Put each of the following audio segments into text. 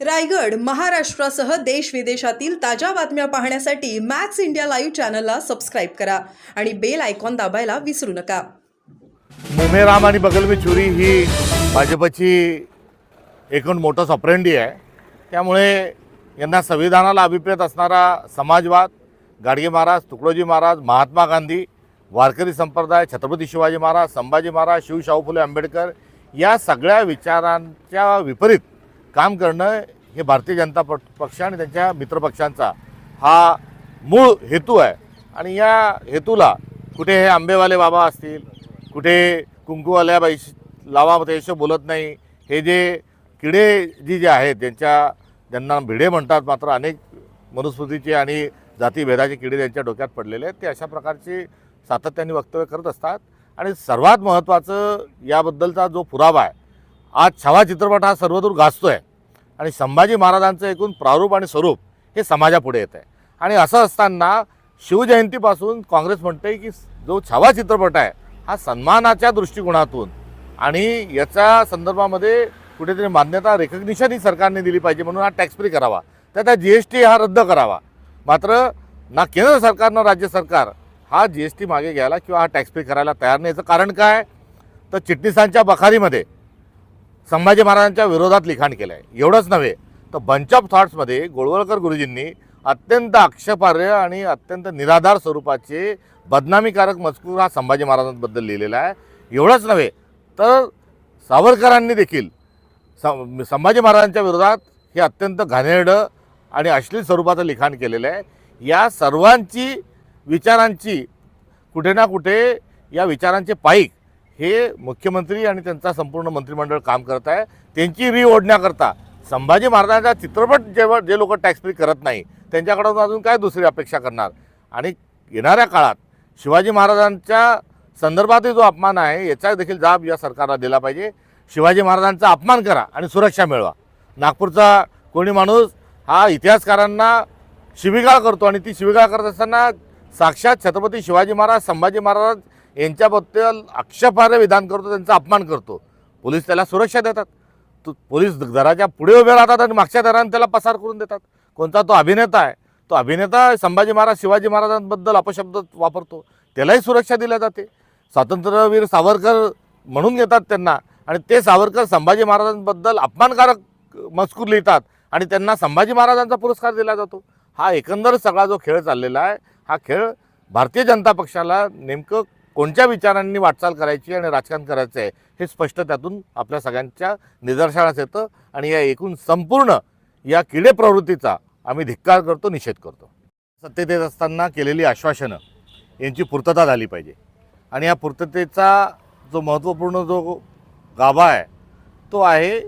रायगड महाराष्ट्रासह देश विदेशातील ताज्या बातम्या पाहण्यासाठी मॅक्स इंडिया लाईव्ह चॅनलला सबस्क्राईब करा आणि बेल आयकॉन दाबायला विसरू नका. मुमेराम आणि बगल में चुरी ही भाजपची एकूण मोठं ऑपरेंडी आहे. त्यामुळे यांना संविधानाला अभिप्रेत असणारा समाजवाद गाडगे महाराज तुकडोजी महाराज महात्मा गांधी वारकरी संप्रदाय छत्रपती शिवाजी महाराज संभाजी महाराज शिवशाहू फुले आंबेडकर या सगळ्या विचारांच्या विपरीत काम करणं हे भारतीय जनता प पक्ष आणि त्यांच्या मित्रपक्षांचा हा मूळ हेतू आहे. आणि या हेतूला कुठे हे आंबेवाले बाबा असतील कुठे कुंकूवाल्या बाई लावा त्याशिवाय बोलत नाही हे जे किडे जी जे आहेत ज्यांच्या ज्यांना भिडे म्हणतात मात्र अनेक मनुस्मृतीचे आणि जातीभेदाचे किडे त्यांच्या डोक्यात पडलेले आहेत ते अशा प्रकारचे सातत्याने वक्तव्य करत असतात. आणि सर्वात महत्त्वाचं याबद्दलचा जो पुरावा आहे आज छावा चित्रपट हा सर्वदूर गाजतो आहे आणि संभाजी महाराजांचं एकूण प्रारूप आणि स्वरूप हे समाजापुढे येत आहे आणि असं असताना शिवजयंतीपासून काँग्रेस म्हणते की जो छावा चित्रपट आहे हा सन्मानाच्या दृष्टिकोनातून आणि याच्या संदर्भामध्ये कुठेतरी मान्यता रेकग्निशन ही सरकारने दिली पाहिजे म्हणून हा टॅक्स फ्री करावा. तर त्या जी एस टी हा रद्द करावा. मात्र ना केंद्र सरकार ना राज्य सरकार हा जी एस टी मागे घ्यायला किंवा हा टॅक्स फ्री करायला तयार नाही. याचं कारण काय? तर चिटणीसांच्या बखारीमध्ये संभाजी महाराजांच्या विरोधात लिखाण केलं आहे एवढंच नव्हे तर बंच ऑफ थॉट्समध्ये गोळवळकर गुरुजींनी अत्यंत आक्षेपार्ह आणि अत्यंत निराधार स्वरूपाचे बदनामीकारक मजकूर हा संभाजी महाराजांबद्दल लिहिलेला आहे. एवढंच नव्हे तर सावरकरांनी देखील सं संभाजी महाराजांच्या विरोधात हे अत्यंत घाणेरडं आणि अश्लील स्वरूपाचं लिखाण केलेलं आहे. या सर्वांची विचारांची कुठे ना कुठे या विचारांचे पाईक हे मुख्यमंत्री आणि त्यांचा संपूर्ण मंत्रिमंडळ काम करत आहे. त्यांची री ओढण्याकरता संभाजी महाराजांचा चित्रपट जेव्हा जे लोक टॅक्स फ्री करत नाही त्यांच्याकडून अजून काय दुसरी अपेक्षा करणार? आणि येणाऱ्या काळात शिवाजी महाराजांच्या संदर्भातही जो अपमान आहे याचा देखील जाब या सरकारला दिला पाहिजे. शिवाजी महाराजांचा अपमान करा आणि सुरक्षा मिळवा. नागपूरचा कोणी माणूस हा इतिहासकारांना शिबिगाळ करतो आणि ती शिबिगाळ करत असताना साक्षात छत्रपती शिवाजी महाराज संभाजी महाराज यांच्याबद्दल आक्षेपार्ह विधान करतो त्यांचा अपमान करतो. पोलीस त्याला सुरक्षा देतात. तो पोलीस दराच्या पुढे उभे राहतात आणि मागच्या दराने त्याला पसार करून देतात. कोणता तो अभिनेता आहे? तो अभिनेता संभाजी महाराज शिवाजी महाराजांबद्दल अपशब्द वापरतो. त्यालाही सुरक्षा दिल्या जाते. स्वातंत्र्यवीर सावरकर म्हणून घेतात त्यांना. आणि ते सावरकर संभाजी महाराजांबद्दल अपमानकारक मजकूर लिहितात आणि त्यांना संभाजी महाराजांचा पुरस्कार दिला जातो. हा एकंदर सगळा जो खेळ चाललेला आहे हा खेळ भारतीय जनता पक्षाला नेमकं कोणत्या विचारांनी वाटचाल करायची आणि राजकारण करायचं आहे हे स्पष्ट त्यातून आपल्या सगळ्यांच्या निदर्शनास येतं आणि या एकूण संपूर्ण या किडे प्रवृत्तीचा आम्ही धिक्कार करतो निषेध करतो. सत्तेत येत असताना केलेली आश्वासनं यांची पूर्तता झाली पाहिजे. आणि या पूर्ततेचा जो महत्त्वपूर्ण जो गाभा आहे तो आहे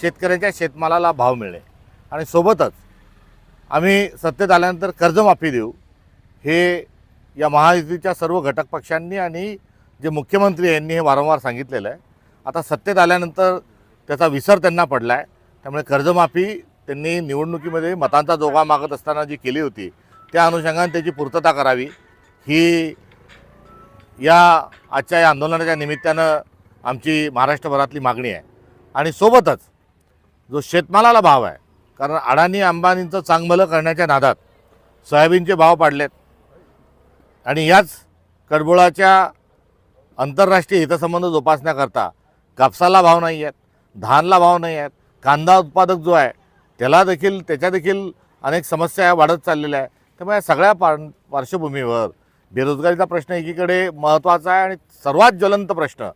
शेतकऱ्यांच्या शेतमालाला भाव मिळणे. आणि सोबतच आम्ही सत्तेत आल्यानंतर कर्जमाफी देऊ हे या महायुतीच्या सर्व घटक पक्षांनी आणि जे मुख्यमंत्री यांनी हे वारंवार सांगितलेलं आहे. आता सत्तेत आल्यानंतर त्याचा विसर त्यांना पडला आहे त्यामुळे कर्जमाफी त्यांनी निवडणुकीमध्ये मतांचा जोगा मागत असताना जी केली होती त्या अनुषंगाने त्याची पूर्तता करावी. ही या आजच्या या आंदोलनाच्या निमित्तानं आमची महाराष्ट्रभरातली मागणी आहे. आणि सोबतच जो शेतमालाला भाव आहे कारण अडाणी अंबानींचं चांगभलं करण्याच्या नादात सोयाबीनचे भाव पाडलेत. आणि याच कडबोळाच्या आंतरराष्ट्रीय हितसंबंध जोपासण्याकरता कापसाला भाव नाही आहेत धानला भाव नाही आहेत कांदा उत्पादक जो आहे त्याला देखील त्याच्या देखील अनेक समस्या वाढत चाललेल्या आहे त्यामुळे या सगळ्या पार पार्श्वभूमीवर बेरोजगारीचा प्रश्न एकीकडे महत्त्वाचा आहे आणि सर्वात ज्वलंत प्रश्न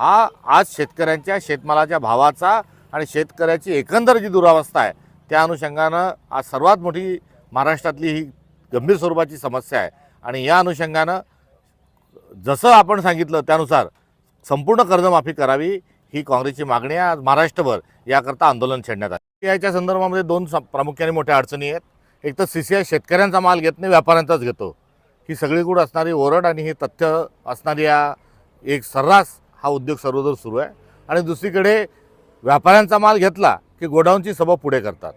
हा आज शेतकऱ्यांच्या शेतमालाच्या भावाचा आणि शेतकऱ्याची एकंदर जी दुरावस्था आहे त्या अनुषंगानं आज सर्वात मोठी महाराष्ट्रातली ही गंभीर स्वरूपाची समस्या आहे. आणि या अनुषंगानं जसं आपण सांगितलं त्यानुसार संपूर्ण कर्जमाफी करावी ही काँग्रेसची मागणी आहे. आज महाराष्ट्रभर याकरता आंदोलन छेडण्यात आलं. याच्या संदर्भामध्ये दोन प्रामुख्याने मोठ्या अडचणी आहेत. एक तर सी सी आय शेतकऱ्यांचा माल घेत नाही व्यापाऱ्यांचाच घेतो. ही सगळीकडे असणारी ओरड आणि हे तथ्य असणारी या एक सर्रास हा उद्योग सर्वदूर सुरू आहे. आणि दुसरीकडे व्यापाऱ्यांचा माल घेतला की गोडाऊनची सभा पुढे करतात.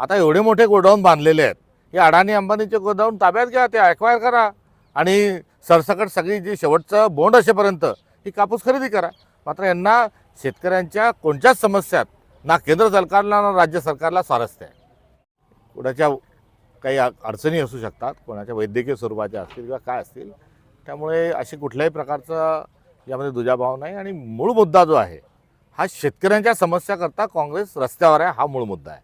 आता एवढे मोठे गोडाऊन बांधलेले आहेत हे अडाणी अंबानीचे गोदावून ताब्यात घ्या ते ॲक्वायर करा. आणि सरसकट सगळी जी शेवटचं बोंड असेपर्यंत ही कापूस खरेदी करा. मात्र यांना शेतकऱ्यांच्या कोणत्याच समस्यात ना केंद्र सरकारला ना राज्य सरकारला स्वारस्य आहे. कोणाच्या काही अ- अडचणी असू शकतात कोणाच्या वैद्यकीय स्वरूपाच्या असतील किंवा काय असतील त्यामुळे अशी कुठल्याही प्रकारचा यामध्ये दुजाभाव नाही. आणि मूळ मुद्दा जो आहे हा शेतकऱ्यांच्या समस्याकरता काँग्रेस रस्त्यावर आहे हा मूळ मुद्दा आहे.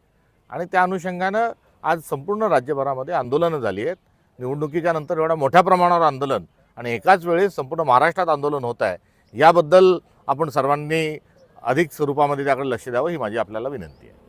आणि त्या अनुषंगानं आज संपूर्ण राज्यभरामध्ये आंदोलनं झाली आहेत. निवडणुकीच्या नंतर एवढ्या मोठ्या प्रमाणावर आंदोलन आणि एकाच वेळी संपूर्ण महाराष्ट्रात आंदोलन होत आहे. याबद्दल आपण सर्वांनी अधिक स्वरूपामध्ये त्याकडे लक्ष द्यावं ही माझी आपल्याला विनंती आहे.